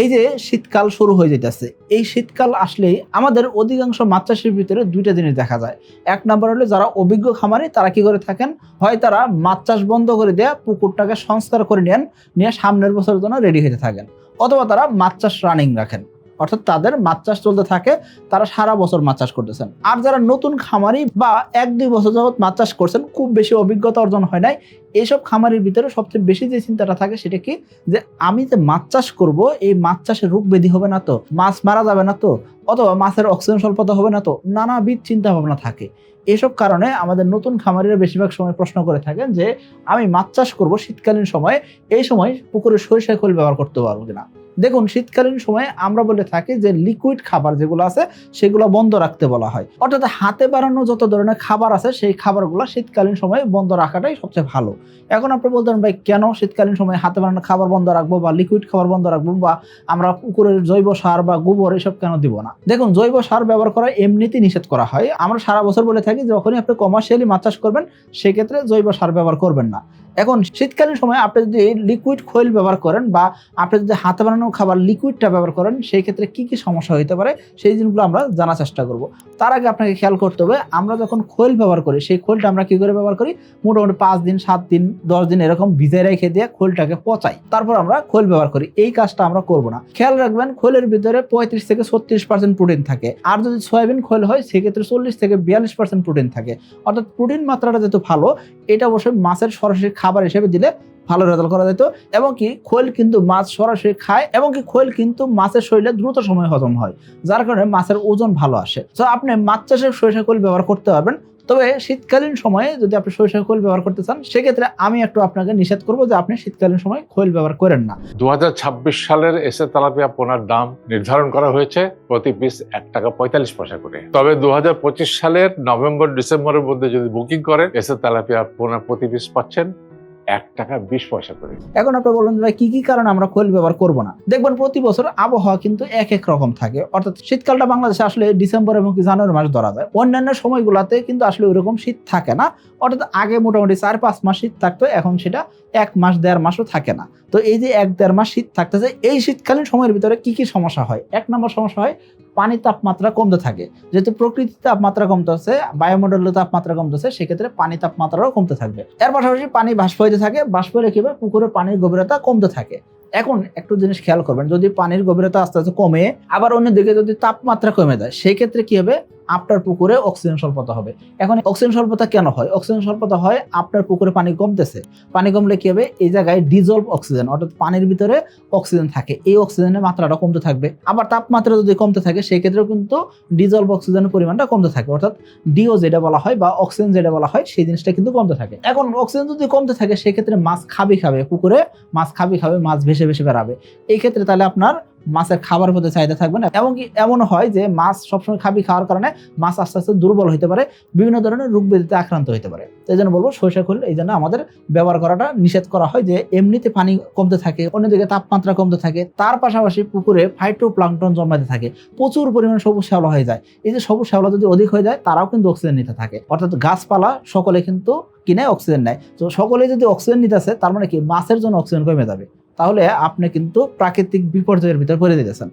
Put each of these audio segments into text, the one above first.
এই যে শীতকাল শুরু হয়ে যেতেছে এই শীতকাল আসলেই আমাদের অধিকাংশ মাছ চাষের ভিতরে দুইটা জিনিস দেখা যায়। এক নম্বর হলো যারা অভিজ্ঞ খামারি, তারা কি করে থাকেন? হয় তারা মাছ চাষ বন্ধ করে দেয়া পুকুরটাকে সংস্কার করে নেন, নিয়ে সামনের বছরের জন্য রেডি হতে থাকেন, অথবা তারা মাছ চাষ রানিং রাখেন। অর্থাৎ তাদের মাছ চাষ চলতে থাকে, তারা সারা বছর মাছ চাষ করতেছেন। আর যারা নতুন খামারি বা এক দুই বছর যাবত মাছ চাষ করছেন, খুব বেশি অভিজ্ঞতা অর্জন হয় নাই। এইসব খামারের ভিতরে সবচেয়ে বেশি যে চিন্তাটা থাকে সেটা কি? যে আমি যে মাছ চাষ করব, এই মাছ চাষে রোগ ব্যাধি হবে না তো? মাছ মারা যাবে না তো? অথবা মাছের অক্সিজেন স্বল্পতা হবে না তো? নানাবিধ চিন্তা ভাবনা থাকে। এসব কারণে আমাদের নতুন খামারিরা বেশিরভাগ সময় প্রশ্ন করে থাকেন যে, আমি মাছ চাষ করব শীতকালীন সময়, এই সময় পুকুরে সরিষা খোল ব্যবহার করতে পারব কিনা? দেখুন, শীতকালীন সময়ে আমরা বলে থাকি যে লিকুইড খাবার যেগুলো আছে, সেগুলো বন্ধ রাখতে বলা হয়। অর্থাৎ হাতে বানানো যত ধরনের খাবার আছে, সেই খাবারগুলো শীতকালীন সময়ে বন্ধ রাখাটাই সবচেয়ে ভালো। এখন আপনি বলতে পারেন, ভাই, কেন শীতকালীন সময়ে হাতে বানানো খাবার বন্ধ রাখব বা লিকুইড খাবার বন্ধ রাখব বা আমরা পুকুরের জৈব সার বা গোবর এসব কেন দিব না? দেখুন, জৈব সার ব্যবহার করা এমনিতেই নিষেধ করা হয়। আমরা সারা বছর বলে থাকি যখনই আপনি কমার্শিয়ালি মাছ চাষ করবেন, সেক্ষেত্রে জৈব সার ব্যবহার করবেন না। এখন শীতকালীন সময় আপনি যদি লিকুইড খৈল ব্যবহার করেন বা আপনি যদি হাতে বানানো খাবার লিকুইডটা ব্যবহার করেন, সেই ক্ষেত্রে কি কি সমস্যা হতে পারে সেই জিনিসগুলো আমরা জানার চেষ্টা করব। তার আগে আপনাকে খেয়াল করতে হবে, আমরা যখন খোল ব্যবহার করি, সেই খোলটা আমরা কি করে ব্যবহার করি? মোটামুটি পাঁচ দিন, সাত দিন, দশ দিন এরকম ভিজে রেখে দিয়ে খোলটাকে পচাই। তারপর আমরা খোল ব্যবহার করি, এই কাজটা আমরা করব না। খেয়াল রাখবেন, খোলের ভিতরে পঁয়ত্রিশ থেকে ছত্রিশ পার্সেন্ট প্রোটিন থাকে। আর যদি সয়াবিন খোল হয়, সেক্ষেত্রে চল্লিশ থেকে বিয়াল্লিশ পার্সেন্ট প্রোটিন থাকে। অর্থাৎ প্রোটিন মাত্রাটা যেহেতু ভালো, এটা অবশ্যই মাছের সরাসরি খাবার হিসেবে দিলে ভালো রেজাল্ট করা যেত এবং কি, খোল কিন্তু মাছ সরাসরি খায় এবং কি, খোল কিন্তু মাছের শরীরে দ্রুত সময় হজম হয়, যার কারণে মাছের ওজন ভালো আসে। তো আপনি মাছ চাষের সরিষা খোল ব্যবহার করতে পারবেন। তবে শীতকালীন সময়ে যদি আপনি সরিষা খোল ব্যবহার করতে চান, সেক্ষেত্রে আমি একটু আপনাকে নিষেধ করব যে আপনি শীতকালীন সময় খোল ব্যবহার করেন না। দু হাজার ছাব্বিশ সালের এসে তেলাপিয়া পোনার দাম নির্ধারণ করা হয়েছে প্রতি পিস এক টাকা পঁয়তাল্লিশ পয়সা করে। তবে দু হাজার পঁচিশ সালের নভেম্বর, ডিসেম্বরের মধ্যে যদি বুকিং করেন, এসে তেলাপিয়া পোনা প্রতি পিস পাচ্ছেন এক টাকা বিশ পয়সা করে এখন আপনি বলুন ভাই, কি কি কারণে আমরা খোল ব্যবহার করব না? দেখবেন প্রতি বছর আবহাওয়া কিন্তু এক এক রকম থাকে। অর্থাৎ শীতকালটা বাংলাদেশে আসলে ডিসেম্বর এবং জানুয়ারি মাস ধরা যায়। অন্যান্য সময়গুলোতে কিন্তু আসলে ওইরকম শীত থাকে না। অর্থাৎ আগে মোটামুটি চার পাঁচ মাস শীত থাকতো, এখন সেটা এক মাস, দেড় মাসও থাকে না। তো এই যে এক, দেড় মাস শীত থাকতেছে, এই শীতকালীন সময়ের ভিতরে কি কি সমস্যা হয়? এক নম্বর সমস্যা হয় পানির তাপমাত্রা কমতে থাকে। যেহেতু প্রকৃতির তাপমাত্রা কমতেছে বায়ুমণ্ডলের তাপমাত্রা কমতেছে সেক্ষেত্রে পানি তাপমাত্রাও কমতে থাকবে। এর পাশাপাশি পানি বাষ্প হইতে থাকে, বাষ্প রেখে পুকুরের পানির গভীরতা কমতে থাকে। এখন একটু জিনিস খেয়াল করবেন, যদি পানির গভীরতা আস্তে আস্তে কমে, আবার অন্যদিকে যদি তাপমাত্রা কমে যায় সেই ক্ষেত্রে কি হবে? আপনার পুকুরে অক্সিজেন স্বল্পতা হবে। এখন অক্সিজেন স্বল্পতা কেন হয়? অক্সিজেন স্বল্পতা হয় আপনার পুকুরে পানি কমতেছে। পানি কমলে কি হবে? এই জায়গায় ডিজলভ অক্সিজেন অর্থাৎ পানির ভিতরে অক্সিজেন থাকে। এই অক্সিজেনের মাত্রাটা কমতে থাকবে। আবার তাপমাত্রা যদি কমতে থাকে সেই ক্ষেত্রেও কিন্তু ডিজলভ অক্সিজেনের পরিমাণটা কমতে থাকে অর্থাৎ ডিও যেটা বলা হয় বা অক্সিজেন যেটা বলা হয়, সেই জিনিসটা কিন্তু কমতে থাকে। এখন অক্সিজেন যদি কমতে থাকে, সেক্ষেত্রে মাছ খাবি খাবে। পুকুরে মাছ খাবি খাবে, মাছ ভেসে ভেসে বেড়াবে। এই ক্ষেত্রে তাহলে আপনার মাছের খাবার প্রতি চাহিদা থাকবে না। এমনকি এমন হয় যে মাছ সবসময় খাবি খাওয়ার কারণে মাছ আস্তে আস্তে দুর্বল হতে পারে, বিভিন্ন ধরনের রোগ ব্যাধিতে আক্রান্ত হতে পারে। এই জন্য বলব, সরিষা খোল, এই জন্য আমাদের ব্যবহার করাটা নিষেধ করা হয় যে এমনিতে পানি কমতে থাকে, অন্যদিকে তাপমাত্রা কমতে থাকে, তার পাশাপাশি পুকুরে ফাইটো প্লাংটন জন্মাতে থাকে, প্রচুর পরিমাণে সবুজ শ্যাওলা হয়ে যায়। এই যে সবুজ শ্যাওলা যদি অধিক হয়ে যায়, তারাও কিন্তু অক্সিজেন নিতে থাকে। অর্থাৎ গাছপালা সকলে কিন্তু কিনে অক্সিজেন নেয়। তো সকলে যদি অক্সিজেন নিতেছে তার মানে কি মাছের জন্য অক্সিজেন কমে যাবে। তাহলে আপনি কিন্তু প্রাকৃতিক বিপর্যয়ের ভিতর পড়ে দিতেছেন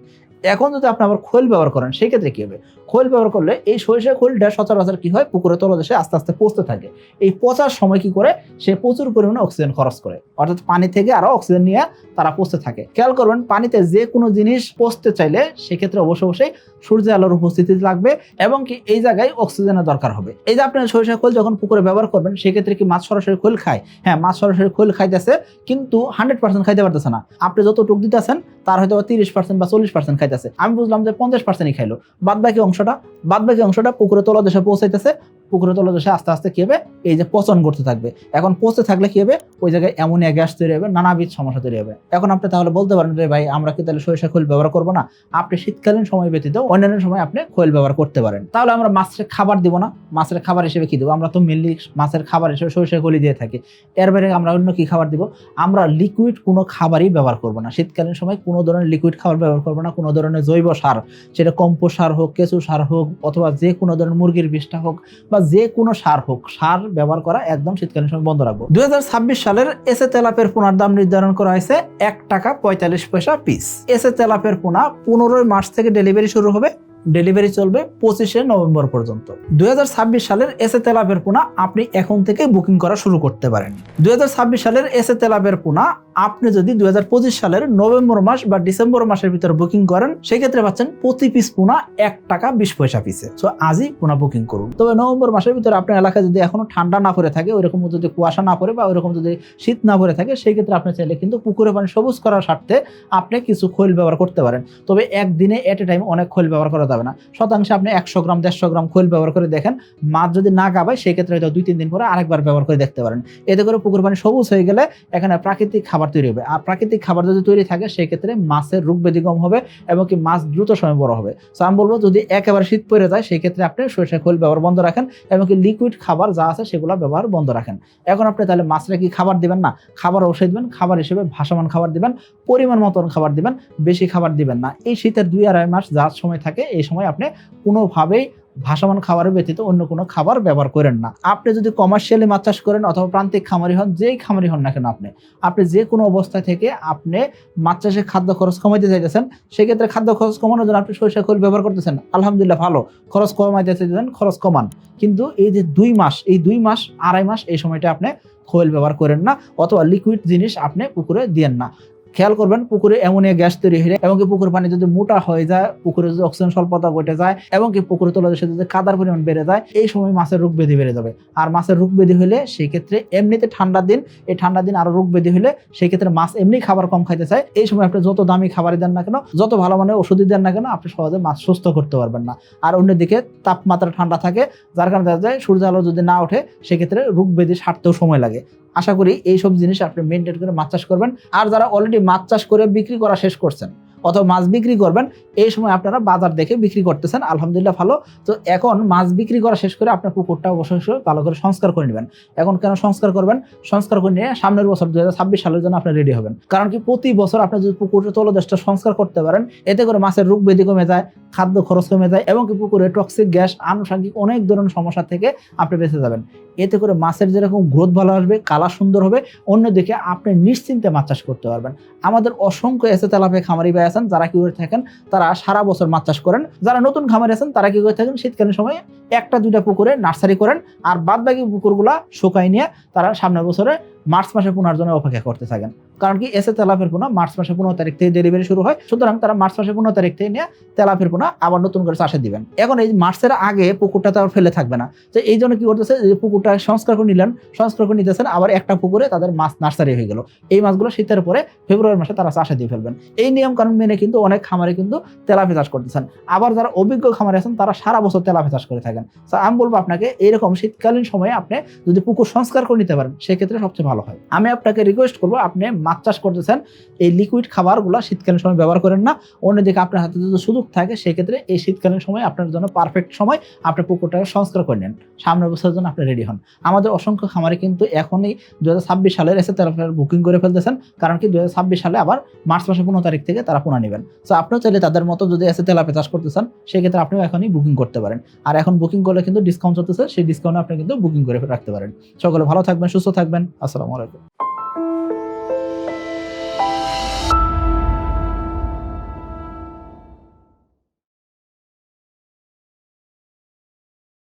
এখন যদি আপনি আবার খোল ব্যবহার করেন সেই ক্ষেত্রে কি হবে? খোল ব্যবহার করলে এই সরিষা খোলটা সচরাচর কি হয়? পুকুরে তলদেশে আস্তে আস্তে পচতে থাকে। এই পচার সময় কি করে? সে প্রচুর পরিমাণে অক্সিজেন খরচ করে। অর্থাৎ পানি থেকে আরও অক্সিজেন নিয়ে তারা পচতে থাকে। খেয়াল করবেন, পানিতে যে কোনো জিনিস পচতে চাইলে সেক্ষেত্রে অবশ্যই অবশ্যই সূর্য আলোর উপস্থিতি লাগবে এবং কি এই জায়গায় অক্সিজেনের দরকার হবে। এই যে আপনি সরিষা খোল যখন পুকুরে ব্যবহার করবেন, সেক্ষেত্রে কি মাছ সরাসরি খোল খায়? হ্যাঁ মাছ সরাসরি খোল খাইতেছে, কিন্তু হান্ড্রেড পার্সেন্ট খাইতে পারতেছে না। আপনি যত টুক দিতেছেন তার হয়তো তিরিশ পার্সেন্ট বা চল্লিশ পার্সেন্ট খাইতেছে। আমি বুঝলাম যে পঞ্চাশ পার্সেন্টই খাইলো। বাদ বাকি অংশটা বাদবাকি অংশটা পুকুরে তলদেশে পৌঁছাইতেছে। পুকুরে তলদেশে আস্তে আস্তে কি হবে? এই যে পচন করতে থাকবে। এখন পচতে থাকলে কি হবে? ওই জায়গায় অ্যামোনিয়া গ্যাস তৈরি হবে, নানাবিধ সমস্যা তৈরি হবে। এখন আপনি তাহলে বলতে পারেন যে, ভাই, আমরা কি তাহলে সরিষা খোল ব্যবহার করব না? আপনি শীতকালীন সময় ব্যতীত অন্যান্য সময় আপনি খোল ব্যবহার করতে পারেন। তাহলে আমরা মাছের খাবার দিব না। মাছের খাবার হিসেবে কি দেবো? আমরা তো মেনলি মাছের খাবার হিসেবে সরিষা খোলই দিয়ে থাকি। এর বাইরে আমরা অন্য কি খাবার দিব? আমরা লিকুইড কোনো খাবারই ব্যবহার করব না। শীতকালীন সময় কোনো ধরনের লিকুইড খাবার ব্যবহার করব না। কোনো ধরনের জৈব সার, সেটা কম্পোস্ট সার হোক, কেঁচু সার হোক, অথবা যে কোনো ধরনের মুরগির বিষটা হোক বা যে কোনো সার হোক, সার ব্যবহার করা একদম শীতকালীন সময় বন্ধ রাখব। দুই হাজার ছাব্বিশ সালের এসে তেলাপের পোনার দাম নির্ধারণ করা হয়েছে এক টাকা পঁয়তাল্লিশ পয়সা পিস এসে তেলাপের পোনা পনেরোই মার্চ থেকে ডেলিভারি শুরু হবে ডেলিভারি চলবে পঁচিশে নভেম্বর পর্যন্ত। দুই হাজার ছাব্বিশ সালের এসে তেলাপের পোনা আপনি এখন থেকে বুকিং করা শুরু করতে পারেন। দুই হাজার ছাব্বিশ সালের এসে তেলাপের পোনা আপনি যদি দুই হাজার পঁচিশ সালের নভেম্বর মাস বা ডিসেম্বর মাসের ভিতরে বুকিং করেন, সেক্ষেত্রে পাচ্ছেন প্রতি পিস পোনা এক টাকা বিশ পয়সা পিসে। সো আজই পোনা বুকিং করুন। তবে নভেম্বর মাসের ভিতরে আপনার এলাকায় যদি এখনও ঠান্ডা না পড়ে থাকে, ওইরকম যদি কুয়াশা না পড়ে বা ওইরকম যদি শীত না পড়ে থাকে সেই ক্ষেত্রে আপনি চাইলে কিন্তু পুকুরে পানি সবুজ করার স্বার্থে আপনি কিছু খৈল ব্যবহার করতে পারেন। তবে একদিনে এট এ টাইম অনেক খৈল ব্যবহার করা যাবে না। শতাংশে আপনি একশো গ্রাম, দেড়শো গ্রাম খৈল ব্যবহার করে দেখেন। মাছ যদি না গাবায় সেই ক্ষেত্রে হয়তো দুই তিন দিন পরে আরেকবার ব্যবহার করে দেখতে পারেন। এতে করে পুকুর পানি সবুজ হয়ে গেলে এখানে প্রাকৃতিক খাবার তৈরি হবে। আর প্রাকৃতিক খাবার যদি তৈরি থাকে সেই ক্ষেত্রে মাছের রোগ ব্যাধি কম হবে এবং কি মাছ দ্রুত সময় বড় হবে। তো আমি বলব যদি একেবারে শীত পড়ে যায় সেই ক্ষেত্রে আপনি সরিষা খোল ব্যবহার বন্ধ রাখেন এবং কি লিকুইড খাবার যা আছে সেগুলো ব্যবহার বন্ধ রাখেন। এখন আপনি তাহলে মাছরা কি খাবার দিবেন না? খাবার অবশ্যই দিবেন, খাবার হিসেবে ভাসমান খাবার দিবেন, পরিমাণ মতন খাবার দিবেন, বেশি খাবার দিবেন না। এই শীতের দুই আড়াই মাস যার সময় থাকে, এই সময় আপনি কোনোভাবেই ভাসমান খাবারের ব্যতীত অন্য কোনো খাবার ব্যবহার করেন না। আপনি যদি কমার্শিয়ালি মাছ চাষ করেন অথবা প্রান্তিক খামারি হন, যেই খামারি হন না কেন আপনি আপনি যে কোনো অবস্থা থেকে আপনি মাছ চাষে খাদ্য খরচ কমাইতে চাইতেছেন, সেক্ষেত্রে খাদ্য খরচ কমানোর জন্য আপনি সরিষা খোল ব্যবহার করতেছেন। আলহামদুলিল্লাহ ভালো, খরচ কমাইতে চাইতেছেন, খরচ কমান। কিন্তু এই যে দুই মাস, এই দুই মাস, আড়াই মাস এই সময়টা আপনি খোল ব্যবহার করেন না, অথবা লিকুইড জিনিস আপনি পুকুরে দিয়েন না। খেয়াল করবেন, পুকুরে অ্যামোনিয়া গ্যাস তৈরি হলে এবং কি পুকুর পানি যদি মোটা হয়ে যায়, পুকুরে যদি অক্সিজেন স্বল্পতা ঘটে যায়, এবং কি পুকুরে তলাদেশে যদি কাদার পরিমাণ বেড়ে যায়, এই সময় মাছের রোগ ব্যাধি বেড়ে যাবে। আর মাছের রোগ ব্যাধি হলে সেই ক্ষেত্রে এমনিতে ঠান্ডার দিন, এই ঠান্ডার দিন আরও রোগ ব্যাধি হলে সেই ক্ষেত্রে মাছ এমনি খাবার কম খাইতে চায়। এই সময় আপনি যত দামি খাবারই দেন না কেন, যত ভালো মানের ওষুধই দেন না কেন, আপনি সহজে মাছ সুস্থ করতে পারবেন না। আর অন্যদিকে তাপমাত্রা ঠান্ডা থাকে, যার কারণে দেখা যায় সূর্য আলো যদি না ওঠে, সেক্ষেত্রে রোগ ব্যাধি সারতেও সময় লাগে। আশা করি এইসব জিনিস আপনি মেনটেন করে মাছ চাষ করবেন। আর যারা অলরেডি মাছ চাষ করে বিক্রি করা শেষ করছেন অথবা মাছ বিক্রি করবেন, এই সময় আপনারা বাজার দেখে বিক্রি করতেছেন, আলহামদুলিল্লাহ ভালো। তো এখন মাছ বিক্রি করা শেষ করে আপনার পুকুরটা অবশ্যই ভালো করে সংস্কার করে নেবেন। এখন কেন সংস্কার করবেন? সংস্কার করে নিয়ে সামনের বছর দু হাজার ছাব্বিশ সালের জন্য আপনি রেডি হবেন। কারণ কি প্রতি বছর আপনি যদি পুকুরের তলদেশটা সংস্কার করতে পারেন, এতে করে মাছের রোগ ব্যাধি কমে যায়, খাদ্য খরচ কমে যায় এবং কি পুকুরে টক্সিক গ্যাস আনুষঙ্গিক অনেক ধরনের সমস্যা থেকে আপনি বেঁচে যাবেন। এতে করে মাছের যেরকম গ্রোথ ভালো আসবে, কালার সুন্দর হবে, অন্যদিকে আপনি নিশ্চিন্তে মাছ চাষ করতে পারবেন। আমাদের অসংখ্য এসে তেলাপে খামারি ভাই আছেন, যারা কি করে থাকেন, তারা সারা বছর মাছ চাষ করেন। যারা নতুন খামারে আছেন, তারা কি করে থাকেন, শীতকালীন সময়ে একটা দুইটা পুকুরে নার্সারি করেন, আর বাদবাকি পুকুরগুলা শুকাই নিয়ে তারা সামনের বছরে মার্চ মাসে পুনার জন্য অপেক্ষা করতে থাকেন। কারণ কি এসে তেলাপের পোনা মার্চ মাসে পনেরো তারিখ থেকে ডেলিভারি শুরু হয়। সুতরাং তারা মার্চ মাসে পনেরো তারিখ থেকে নিয়ে তেলাপের পোনা আবার নতুন করে চাষে দিবেন। এখন এই মার্চের আগে পুকুরটা তো আর ফেলে থাকবে না। তো এই জন্য কি করতেছে যে পুকুরটা সংস্কার করে নিলেন, সংস্কার করে নিতেছেন, আবার একটা পুকুরে তাদের মাছ নার্সারি হয়ে গেল। এই মাছগুলো শীতের পরে ফেব্রুয়ারি মাসে তারা চাষে দিয়ে ফেলবেন। এই নিয়ম কানুন মেনে কিন্তু অনেক খামারে কিন্তু তেলাপি চাষ করতেছেন। আবার যারা অভিজ্ঞ খামারে আছেন, তারা সারা বছর তেলাপি চাষ করে থাকেন। আমি বলব আপনাকে, এইরকম শীতকালীন সময়ে আপনি যদি পুকুর সংস্কার করে নিতে পারেন, সেক্ষেত্রে সবচেয়ে ভালো। হয়। আমি আপনাকে রিকোয়েস্ট করব, আপনি মাছ চাষ করতেছেন, এই লিকুইড খাবারগুলো শীতকালীন সময় ব্যবহার করেন না। অন্যদিকে আপনার হাতে যদি সুযোগ থাকে, সেক্ষেত্রে এই শীতকালীন সময় আপনার জন্য পারফেক্ট সময়, আপনি পুকুরটাকে সংস্কার করে নেন। সামনের বছরের জন্য আপনি রেডি হন। আমাদের অসংখ্য খামারে কিন্তু এখনই দু হাজার ছাব্বিশ সালের এসে তারা বুকিং করে ফেলতেছেন, কারণ কি দু হাজার ছাব্বিশ সালে আবার মার্চ মাসের পনেরো তারিখ থেকে তারা পুনা নেবেন। তো আপনিও চাইলে তাদের মতো যদি এসে তেলাপে চাষ করতে চান সেক্ষেত্রে আপনিও এখনই বুকিং করতে পারেন। আর এখন বুকিং করলে কিন্তু ডিসকাউন্ট চলতেছে, সেই ডিসকাউন্ট আপনি কিন্তু বুকিং করে রাখতে পারেন। সকলে ভালো থাকবেন, সুস্থ থাকবেন। আসসালামু আলাইকুম